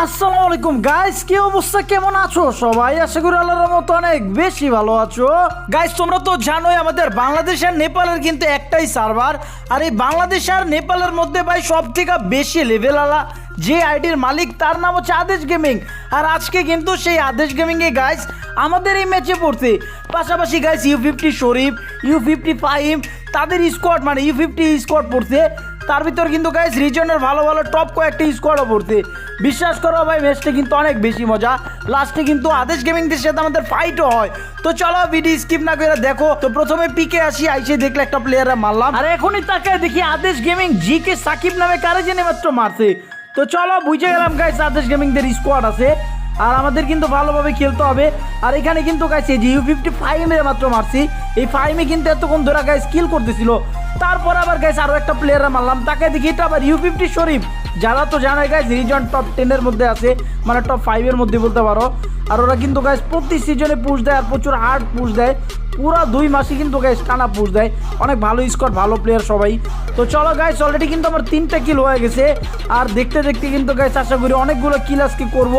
আসসালামু আলাইকুম গাইস কি অবস্থা? কেমন আছো? সবাই আশা করি আল্লাহর মতো অনেক বেশি ভালো আছো। গাইস তোমরা তো জানোই আমাদের বাংলাদেশ আর নেপালের কিন্তু একটাই সার্ভার আর এই বাংলাদেশ আর নেপালের মধ্যে ভাই সব থেকে বেশি লেভেল আলা যে আইডির মালিক, তার নাম হচ্ছে আদেশ গেমিং আর আজকে কিন্তু সেই আদেশ গেমিং এ গাইস আমাদের এই ম্যাচে পড়তে পাশাপাশি guys U fifty Sharif U fifty five তাদের স্কোয়াড মানে ইউ ফিফটি স্কোয়াড পড়তে তার ভিতর কিন্তু গাইস রিজনের ভালো ভালো টপ কয়েকটি স্কোয়াডও পড়তে বিশ্বাস করো ভাই ম্যাচটা কিন্তু অনেক বেশি মজা। লাস্টে কিন্তু আদেশ গেমিংদের সাথে আমাদের ফাইটও হয়। তো চলো ভিডিও স্কিপ না করে দেখো। তো প্রথমে পিকে আসি, আইসে দেখলে একটা প্লেয়ারে মারলাম। আর এখনই তাকে দেখি, আদেশ গেমিং জি কে সাকিব নামে কারে জেনে মাত্র মারছে। তো চলো বুঝে গেলাম গাইস আদেশ গেমিংদের স্কোয়াড আছে। আর আমাদের কিন্তু ভালোভাবে খেলতে হবে। আর এখানে কিন্তু গাইছে যে ইউ ফিফটি ফাইভে মাত্র মারছি। এই ফাইভে কিন্তু এতক্ষণ ধরে গাইস কিল করতেছিল। তারপর আবার গাইস আরও একটা প্লেয়ার মারলাম। তাকে দেখি এটা আবার ইউ ফিফটি শরীফ। যারা তো জানে গাইস রিজন টপ টেনের মধ্যে আছে মানে টপ ফাইভের মধ্যে বলতে পারো। আর ওরা কিন্তু গাইস প্রতি সিজনে পুশ দেয় আর প্রচুর হার্ড পুশ দেয়। পুরো দুই মাসে কিন্তু গাইস টানা পুশ দেয়। অনেক ভালো স্কোর ভালো প্লেয়ার সবাই। তো চলো গাইস অলরেডি কিন্তু আমার তিনটা কিল হয়ে গেছে। আর দেখতে দেখতে কিন্তু গাইস আশা করি অনেকগুলো কিল আজকে করব।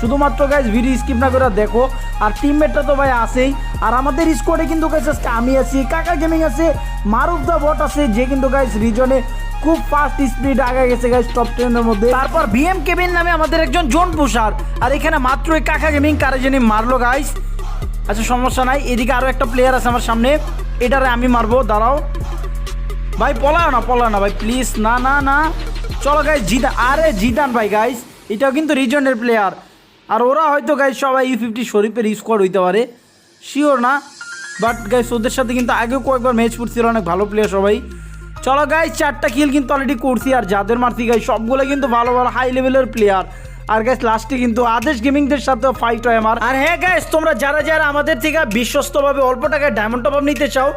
শুধুমাত্র গাইজ ভিডিও স্কিপ না করে দেখো। আর টিমমেটটা তো ভাই আছেই। আর আমাদের স্কোয়াডে কিন্তু গাইজ আজকে আমি আছি কাকা গেমিং আছে, মারুফ দা বট আছে, যে কিন্তু গাইজ রিজনে খুব ফাস্ট স্পিড আগে গেছে গাইজ টপ টেনের মধ্যে। তারপর বিএম কেবিন নামে আমাদের একজন জোন পুষার আর এখানে মাত্র এই কাকা গেমিং কারে জানি মারলো গাইজ আচ্ছা সমস্যা নাই। এদিকে আরও একটা প্লেয়ার আছে আমার সামনে। এটারে আমি মারবো, দাঁড়াও। ভাই, পলাও না পলাও না, ভাই প্লিজ না না না। চলো গাইজ জিদা আরে, জিদান ভাই গাইজ এটাও কিন্তু রিজনের প্লেয়ার আর ওরা হয়তো গাই সবাই ইউ ফিফটি শরীফের স্কোয়াড হইতে পারে। শিওর না বাট গাই ওদের সাথে কিন্তু আগেও কয়েকবার ম্যাচ পড়ছিল অনেক ভালো প্লেয়ার সবাই। চলো গাই চারটা কিল কিন্তু অলরেডি করছি, আর যাদের মারছি গাই সবগুলো কিন্তু ভালো ভালো হাই লেভেলের প্লেয়ার আর গাইস লাস্টে কিন্তু আদেশ গেমিংদের সাথেও ফাইট হয় আমার। আর হ্যাঁ গাইস তোমরা যারা যারা আমাদের থেকে বিশ্বস্তভাবে অল্প টাকায় ডায়মন্ড টপ আপ নিতে চাও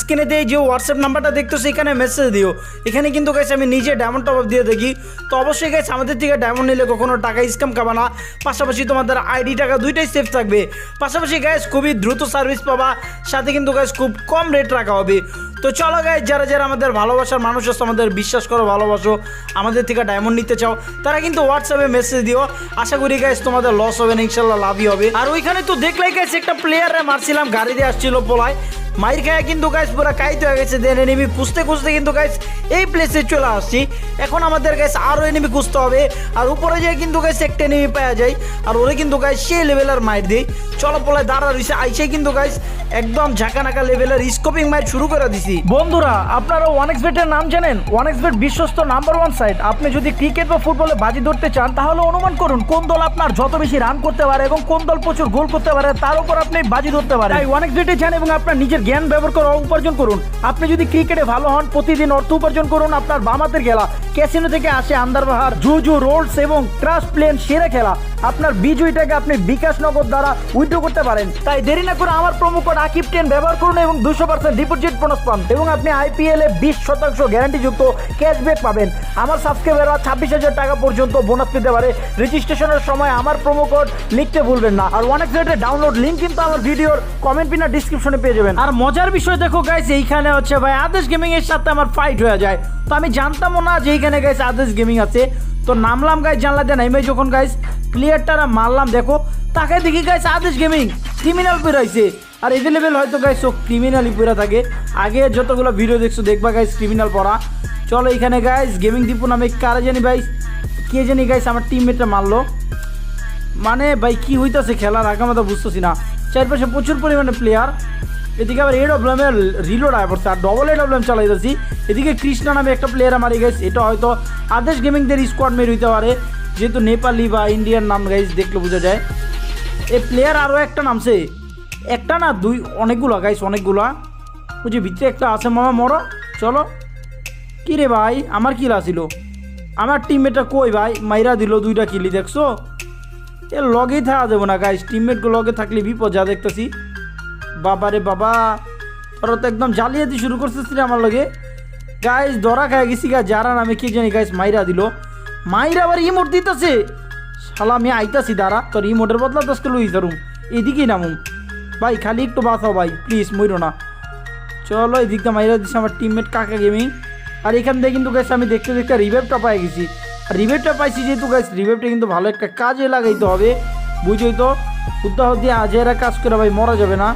স্ক্রিনে দিয়ে যে হোয়াটসঅ্যাপ নাম্বারটা দেখতো সেখানে মেসেজ দিও। এখানে কিন্তু গাইস আমি নিজে ডায়মন্ড টপ আপ দিয়ে দেখি। তো অবশ্যই গাইস আমাদের থেকে ডায়মন্ড নিলে কখনো টাকা স্ক্যাম খাবা না। পাশাপাশি তোমাদের আইডি টাকা দুইটাই সেফ থাকবে। পাশাপাশি গাইস খুবই দ্রুত সার্ভিস পাবা। সাথে কিন্তু গাইস খুব কম রেট রাখা হবে। তো চলো গাই যারা যারা আমাদের ভালোবাসার মানুষ আছে, আমাদের বিশ্বাস করো, ভালোবাসো, আমাদের থেকে ডায়মন্ড নিতে চাও, তারা কিন্তু হোয়াটসঅ্যাপে মেসেজ দিও। আশা করি গাইজ তোমাদের লস হবে না, ইনশাল্লাহ লাভই হবে। আর ওইখানে তো দেখলাই গাইছে একটা প্লেয়ারে মারছিলাম, গাড়ি দিয়ে আসছিল পোলায়। মাইর খায় কিন্তু গাইজ পুরো কাইতে হয়ে গেছে দেন এনিমি খুঁজতে খুঁজতে কিন্তু গাইজ এই প্লেসে চলে আসছি। এখন আমাদের গাইজ আরও এনিমি খুঁজতে হবে আর উপরে যেয়ে কিন্তু গাইজ একটা এনিমি পাওয়া যায় আর ওরে কিন্তু গাইজ সেই লেভেলের মাইর দিই। চলো পোলায় দাঁড়া রয়েছে আইসে কিন্তু গাইজ একদম ঝাঁকানাকা লেভেলের স্কোপিং মাইর শুরু করে দিছি। বন্ধুরা আপনারা ওয়ানেক্স বেটের নাম জানেন ওয়ানেক্স বেট বিশ্বস্ত নাম্বার ওয়ান সাইট আপনি যদি ক্রিকেট বা ফুটবলে বাজি ধরতে চান তাহলে অনুমান করুন কোন দল আপনার যত বেশি রান করতে পারে এবং কোন দল প্রচুর গোল করতে পারে তার উপর আপনি বাজি ধরতে পারেন। তাই ওয়ানেক্স বেটে যান এবং আপনার নিজের জ্ঞান ব্যবহার করে উপার্জন করুন। আপনি যদি ক্রিকেটে ভালো হন, প্রতিদিন অর্থ উপার্জন করুন আপনার বামাতের খেলা। ক্যাসিনো থেকে আসে আন্দারবাহার, জুজু, রোলস এবং ট্রাস প্লেন সেরা খেলা। আপনার বিজয়টাকে আপনি বিকাশ নগদ দ্বারা উইথড্র করতে পারেন। তাই দেরি না করে আমার প্রোমো কোড আকিব টেন ব্যবহার করুন এবং দুশো পার্সেন্ট ডিপোজিট বোনাস পান এবং আপনি আইপিএল বিশ শতাংশ গ্যারান্টি গ্যারান্টিযুক্ত ক্যাশব্যাক পাবেন। আমার সাবস্ক্রাইবাররা ছাব্বিশ হাজার টাকা পর্যন্ত বোনাস পেতে পারে। রেজিস্ট্রেশনের সময় আমার প্রোমো কোড লিখতে ভুলবেন না। আর অনেক ডাউনলোড লিঙ্ক কিন্তু আমার ভিডিওর কমেন্ট পিনার ডিসক্রিপশনে পেয়ে যাবেন। আর মজার বিষয় দেখো গাইস এইখানে হচ্ছে ভাই আদেশ গেমিং এর সাথে আমার ফাইট হয়ে যায়। তো আমি জানতামও না যে এইখানে গাইস আদেশ গেমিং আছে। তো নামলাম গাইস জানলা দিয়ে নাইমে যখন গাইস প্লেয়ারটারা মারলাম, দেখো তাকে দেখি গাইস আদেশ গেমিং ক্রিমিনাল বেরোইছে আর এভেলেবেল হয়তো গাইস ও ক্রিমিনালই পুরা থাকে। আগে যতগুলো ভিডিও দেখছ, দেখবা গাইস ক্রিমিনাল পড়া। চলো এখানে গাইস গেমিং দীপু নামে কারা জানি, ভাই, কে জানি গাইস আমার টিমমেটটা মারলো। মানে ভাই, কি হইতাছে খেলার? আগামাতা বুঝতেছি না। চারপাশে প্রচুর পরিমাণে প্লেয়ার এদিকে আবার এড অবলামের রিলোড আয় পড়ছে, আর ডবল এড অবলাম চালাইতেছি। এদিকে কৃষ্ণা নামে একটা প্লেয়ার মারি গেছে এটা হয়তো আদেশ গেমিংদের স্কোয়াড মের হইতে পারে। যেহেতু নেপালি বা ইন্ডিয়ান নাম গাইজ দেখলে বোঝা যায়। এই প্লেয়ার আরও একটা নামছে। একটা না দুই, অনেকগুলো গাইস অনেকগুলা। ওই যে ভিতরে একটা আছে, মামা মরো। চলো। কি রে ভাই, আমার কিল আসিল। আমার টিমমেটটা কই ভাই? মাইরা দিল দুইটা কিলি দেখছ? এ লগেই থাকা যাব না গাইস টিমমেটগুলো লগে থাকলে বিপদ, যা দেখতেছি। বাবা রে বাবা, তোরা তো একদম জালিয়াতি শুরু রে আমার লগে। গাইস ধরা খায় গেছি গা, যারা নামে কি জানি গাইস মাইরা দিল। মাইরা আবার ইমোট দিতেছে। শালা, আমি আইতাছি, দাঁড়া, তোর ইমোটের বদলা দশকে লুই ধরুম। এদিকেই নামুম। ভাই, খালি একটু বাঁচাও ভাই প্লিজ মইরো না। চলো, এদিকটা মাইরা দিচ্ছে আমার টিমমেট কাকা গেমিং আর এখান থেকে কিন্তু গেছে আমি দেখতে দেখতে রিভাইভটা পাই গেছি। রিভেটটা পাইছি যেহেতু গাইস রিভেটটা কিন্তু ভালো একটা কাজে লাগাইতে হবে। বুঝই তো? উদ্দাহ দিয়ে আজেরা কাজ করে ভাই, মরা যাবে না।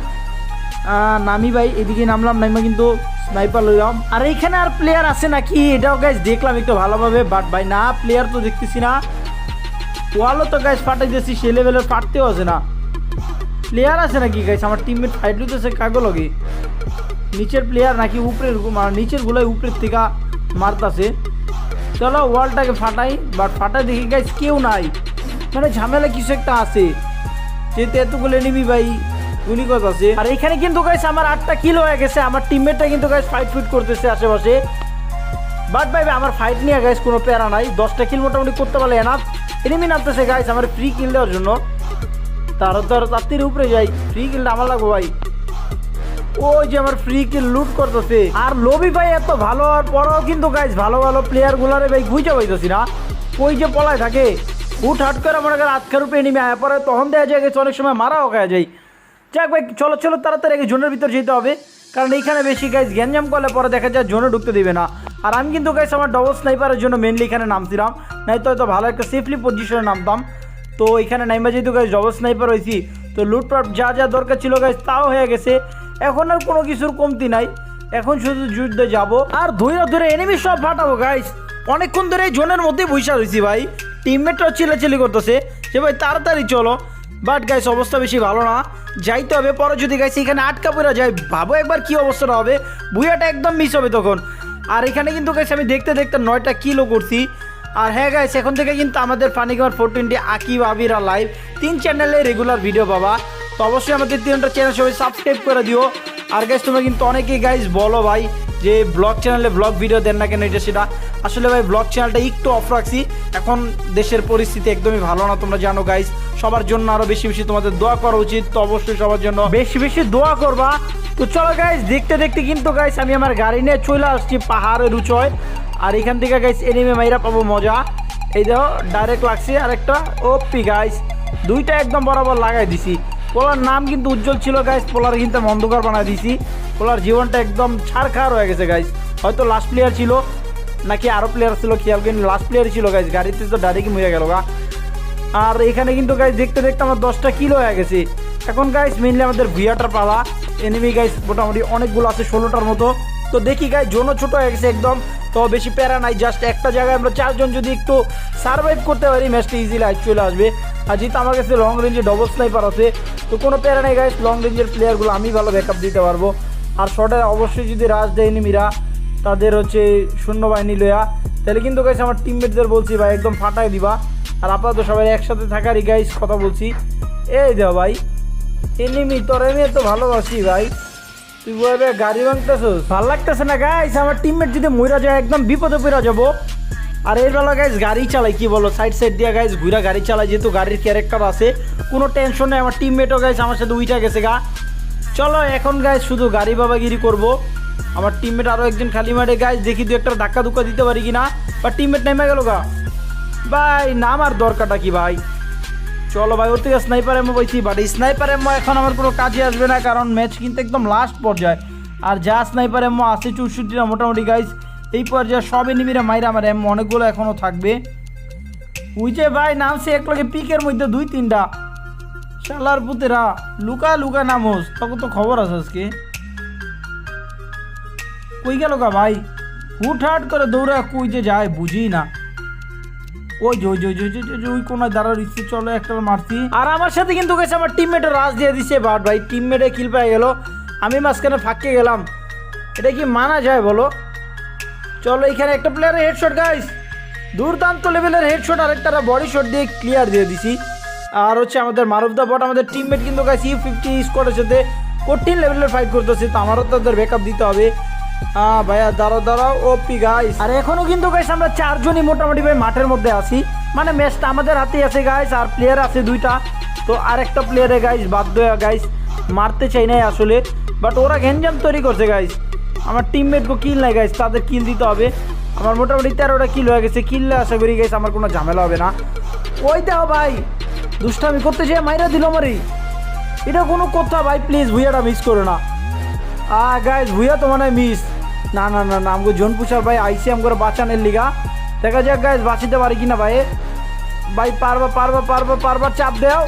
নামি ভাই, এদিকে নামলাম নাইমা কিন্তু স্নাইপার লইলাম। আর এইখানে আর প্লেয়ার আছে নাকি? এটাও গাইস দেখলাম একটু ভালোভাবে বাট ভাই, না প্লেয়ার তো দেখতেছি না। ওয়ালও তো গাইজ ফাটাই ফাটাইতেছি সে লেভেলের ফাটতেও আছে না। প্লেয়ার আছে নাকি গাইস আমার টিমমেট ফাইট লইতেছে কাগো লগে। নিচের প্লেয়ার নাকি উপরের মানে নিচের গুলাই উপরের থেকে মারতাছে। চলো, ওয়ালটাকে ফাটাই বাট ফাটাই দেখি গাইস কেউ নাই। মানে ঝামেলা কিছু একটা আছে। যেহেতু এতগুলো নিবি ভাই উনি আছে? আর এখানে কিন্তু গাইস আমার আটটা কিল হয়ে গেছে, আমার টিমমেটটা কিন্তু গাইস ফাইট ফুট করতেছে আশেপাশে। বাট ভাই আমার ফাইট নিয়ে গাইস কোনো প্যারা নাই। দশটা কিল মোটামুটি করতে পারলে এনাফ এনিমি নামতেছে গাইস আমার ফ্রি কিল দেওয়ার জন্য। তার তো আর তার উপরে যাই। ফ্রি কিলটা আমার লাগবে ভাই। ওই যে আমার ফ্রি কিল লুট করতেছে। আর লবি ভাই এত ভালো হওয়ার পরেও কিন্তু গাইস ভালো ভালো প্লেয়ার গুলারে ভাই গুইজা পাইতেছি না। ওই যে পলায় থাকে। হুট হাট করে মনে করে আজকের উপরে এনিমি আয়া পরে তখন দেওয়া যায় গেছে অনেক সময় মারাও খাওয়া যায়। যাক ভাই, চলো চলো তাড়াতাড়ি আগে জোনের ভিতর যেতে হবে। কারণ এইখানে বেশি গাইস গ্যাঞ্জাম করলে পরে দেখা যায় জোনে ঢুকতে দেবে না। আর আমি কিন্তু গাইস আমার ডবল স্নাইপারের জন্য মেনলি এখানে নামছিলাম। নাই তো হয়তো ভালো একটা সেফলি পজিশনে নামতাম। তো এখানে নাইমা যেহেতু গাইস ডবল স্নাইপার হয়েছি তো লুটপাট যা যা দরকার ছিল গাইস তাও হয়ে গেছে। এখন আর কোনো কিছুর কমতি নাই। এখন শুধু যুদ্ধে যাব। আর ধরে ধরে এনিমি সব ফাটাবো গাইস অনেকক্ষণ ধরে এই জোনের মধ্যেই বৈশা রয়েছি ভাই। টিমমেটরাও চিলাচিলি করতেছে। যে ভাই তাড়াতাড়ি চলো। বাট গাইস অবস্থা বেশি ভালো না। যাইতে হবে, পরে যদি গাইস এখানে আটকা পড়ে যায়, ভাবো একবার কি অবস্থাটা হবে। বুয়াটা একদম মিস হবে তখন। আর এখানে কিন্তু গাইস আমি দেখতে দেখতে নয়টা কিলো করছি। আর হ্যাঁ গাইস এখন থেকে কিন্তু আমাদের ফানি কামার four twenty Akib Abira live তিন চ্যানেলে রেগুলার ভিডিও পাবা। তো অবশ্যই আমাদের তিনটা চ্যানেল সবাই সাবস্ক্রাইব করে দিও। আর গাইস তোমরা কিন্তু অনেকেই গাইস বলো ভাই, যে ব্লগ চ্যানেলে ব্লগ ভিডিও দেন না কেন, এটা সেটা। আসলে ভাই ব্লগ চ্যানেলটা একটু অফ রাখছি। এখন দেশের পরিস্থিতি একদমই ভালো না, তোমরা জানো গাইস সবার জন্য আরও বেশি বেশি তোমাদের দোয়া করা উচিত, তো অবশ্যই সবার জন্য বেশি বেশি দোয়া করবা। তো চলো গাইস দেখতে দেখতে কিন্তু গাইস আমি আমার গাড়ি নিয়ে চলে আসছি পাহাড়ের উঁচয়। আর এখান থেকে গাইস এনিমে মাইরা পাবো মজা। এই দেখো ডাইরেক্ট লাগছে আর একটা ওপি গাইস দুইটা একদম বরাবর লাগাই দিছি। পোলার নাম কিন্তু উজ্জ্বল ছিল গাইস পোলার কিন্তু অন্ধকার বানাই দিছি। পোলার জীবনটা একদম ছাড়খার হয়ে গেছে গাইস হয়তো লাস্ট প্লেয়ার ছিল। নাকি আরও প্লেয়ার ছিল খেয়াল কিন্তু লাস্ট প্লেয়ার ছিল গাইস গাড়িতে তো ডাইরেক্ট মরে গেল, গা। আর এখানে কিন্তু গাইস দেখতে দেখতে আমার দশটা কিলো হয়ে গেছে। এখন গাইস মেনলি আমাদের ভিয়াটার পালা। এনিমি গাইস মোটামুটি অনেকগুলো আছে ষোলোটার মতো। তো দেখি গাইস জোনও ছোট হয়ে গেছে একদম। তো বেশি প্যারা নাই জাস্ট একটা জায়গায় আমরা চারজন যদি একটু সার্ভাইভ করতে পারি ম্যাচটা ইজিলি চলে আসবে। আর যেহেতু আমার কাছে লং রেঞ্জে ডবল স্নাইপার আছে, তো কোনো প্যারা নেই গাইস লং রেঞ্জের প্লেয়ারগুলো আমি ভালো ব্যাকআপ দিতে পারব। আর শর্টে অবশ্যই যদি রাজ দেয় এনিমিরা তাদের হচ্ছে সৈন্যবাহিনী লয়া তাহলে কিন্তু গাইস আমার টিমমেটদের বলছি ভাই, একদম ফাটাই দিবা। আর আপাতত সবাই একসাথে থাকারই গাইস কথা বলছি। এই দেও ভাই এনিমি তোর এমনি তো ভালোবাসি ভাই। তুই বলবে গাড়ি ভাঙতেছিস? ভালো লাগতেছে না গাইস আমার টিমমেট যদি মইরা যায়, একদম বিপদে পড়া যাব। আর এর বেলা গাইস গাড়ি চালাই, কি বলো? সাইড সাইড দিয়ে গাইস ঘুরা গাড়ি চালাই, যেহেতু গাড়ির ক্যারেক্টার আছে, কোনো টেনশন নেই। আমার টিমমেটও গাইস আমার সাথে উইটা গেছে গা। চলো, এখন গাইস শুধু গাড়ি বাবাগিরি করব। আমার টিমমেট আরও একজন খালি মাঠে গাইস দেখি দু একটা ধাক্কা ধুক্কা দিতে পারি কিনা। বা টিমমেট নেমে গেল গা। ভাই, নাম আর দরকারটা কি ভাই? চলো ভাই, ওর থেকে স্নাইপার এমো বলছি বাট স্নাইপার এমো এখন আমার কোনো কাজে আসবে না, কারণ ম্যাচ কিন্তু একদম লাস্ট পর্যায়ে। আর যা স্নাইপার এমো আছে চৌষট্টিটা মোটামুটি গাইস এই পর্যায়ে সব এনিমিরা মাইরা আমার এমো অনেকগুলো এখনও থাকবে। ওই যে ভাই নামছে এক লগে পিকের মধ্যে দুই তিনটা। শালার পুতেরা, লুকা লুকা নামোস তখন তো খবর আছে আজকে। কই গেল গা ভাই? হুটহাট করে দৌড়া কই যে যায় বুঝি না। ওই যে ওই যে ওই যে, ওই কোনায় দাঁড়ার ইচ্ছে চলো একটা মারছি। আর আমার সাথে কিন্তু গেছে আমার টিমমেটে রাজ দিয়ে দিছে, বাট ভাই টিমমেটে কিল পেয়ে গেল। আমি মাঝখানে ফাঁকে গেলাম। এটা কি মানা যায় বলো? চলো, এখানে একটা প্লেয়ারের হেডশট গাইস দুর্দান্ত লেভেলের হেডশট আর একটা বডি শট দিয়ে ক্লিয়ার দিয়ে দিছি। আর হচ্ছে আমাদের মারুফদা বট আমাদের টিমমেট কিন্তু গাইস ইউ ফিফটি স্কোয়াডের সাথে কঠিন লেভেলের ফাইট করতেছে, তো আমারও তাদের ব্যাকআপ দিতে হবে। ভাইয়া, দাঁড়াও দাঁড়াও ওপি গাইস আর, এখনও কিন্তু গাইস আমরা চারজনই মোটামুটি ভাই মাঠের মধ্যে আছি। মানে ম্যাচটা আমাদের হাতেই আছে গাইস আর প্লেয়ার আছে দুইটা। তো আরেকটা প্লেয়ারে গাইস বাধ্য হয়ে গাইস মারতে চাই নাই আসলে। বাট ওরা ঘেনজাম তৈরি করছে গাইস আমার টিমমেটকে কিল নাই গাইস তাদের কিল দিতে হবে। আমার মোটামুটি তেরোটা কিল হয়ে গেছে। কিললে আশা করি গাইস আমার কোনো ঝামেলা হবে না। ওই দাও ভাই, দুষ্টামি করতে চাই মাইরা দিল আমারই এটা কোনো কথা ভাই প্লিজ ভুইয়াটা মিস করো না। আ গাইস ভুইয়া তো মানে মিস না না না না, আমাকে জোন পুষার ভাই আইসি আমগরে বাঁচানের লিগা। দেখা যাক গাইজ বাঁচিতে পারি কিনা ভাই। ভাই, পারবা পারবা পারবা পারবা, চাপ দেও।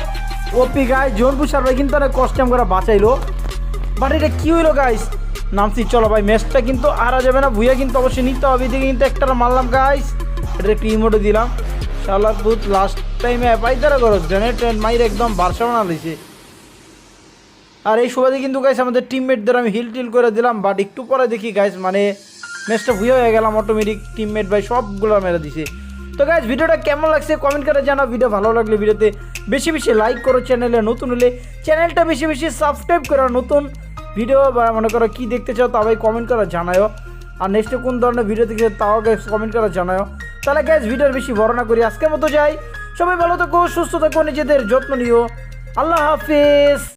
ওপি গাই জোন পুষার ভাই কিন্তু অনেক কষ্ট করে বাঁচাইলো। বাট এটা কি হইল গাইস নামছি, চলো ভাই ম্যাচটা কিন্তু হারা যাবে না। ভুইয়া কিন্তু অবশ্যই নিতে হবে, এদিকে কিন্তু একটা মারলাম গাইস এটা একটু ইমোটে দিলাম। শালার লাস্ট টাইমে পাই তারা করো জেনারেট মাইর একদম বারসা বানা দিছে। আর এই সুবাদে কিন্তু গাইস আমাদের টিমমেটদের আমি হিল টিল করে দিলাম বাট একটু পরে দেখি গাইস মানে ম্যাচটা ভুয়ে হয়ে গেলাম অটোমেটিক টিমমেট ভাই সবগুলো মেরে দিছে। তো গাইস ভিডিওটা কেমন লাগছে কমেন্ট করে জানাও ভিডিও ভালো লাগলে ভিডিওতে বেশি বেশি লাইক করো চ্যানেলে নতুন হলে চ্যানেলটা বেশি বেশি সাবস্ক্রাইব করো, নতুন ভিডিও বা মনে করো কী দেখতে চাও তা ভাই কমেন্ট করে জানাও আর নেক্সটে কোন ধরনের ভিডিও দেখতে তাও গাইস কমেন্ট করে জানাও তাহলে গ্যাস ভিডিওর বেশি বর্ণনা করি, আজকের মতো যাই। সবাই ভালো থাকো, সুস্থ থাকো, নিজেদের যত্ন নিও। আল্লাহ হাফিজ।